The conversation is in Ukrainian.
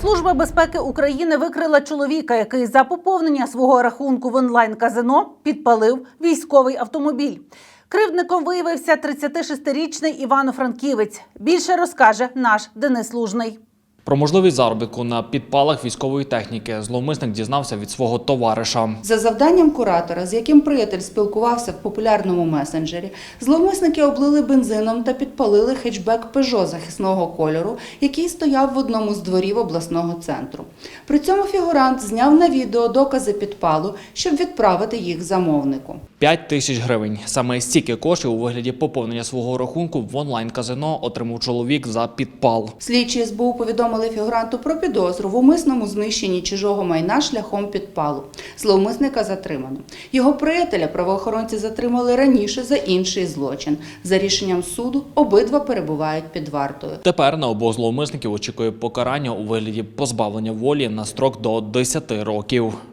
Служба безпеки України викрила чоловіка, який за поповнення свого рахунку в онлайн-казино підпалив військовий автомобіль. Кривдником виявився 36-річний Івано-Франківець. Більше розкаже наш Денис Лужний. Про можливість заробітку на підпалах військової техніки зловмисник дізнався від свого товариша. За завданням куратора, з яким приятель спілкувався в популярному месенджері, зловмисники облили бензином та підпалили хетчбек Peugeot захисного кольору, який стояв в одному з дворів обласного центру. При цьому фігурант зняв на відео докази підпалу, щоб відправити їх замовнику. 5 тисяч гривень. Саме стільки коштів у вигляді поповнення свого рахунку в онлайн-казино отримав чоловік за підпал. Слідчі СБУ повідомили фігуранту про підозру в умисному знищенні чужого майна шляхом підпалу. Зловмисника затримано. Його приятеля правоохоронці затримали раніше за інший злочин. За рішенням суду обидва перебувають під вартою. Тепер на обох зловмисників очікує покарання у вигляді позбавлення волі на строк до 10 років.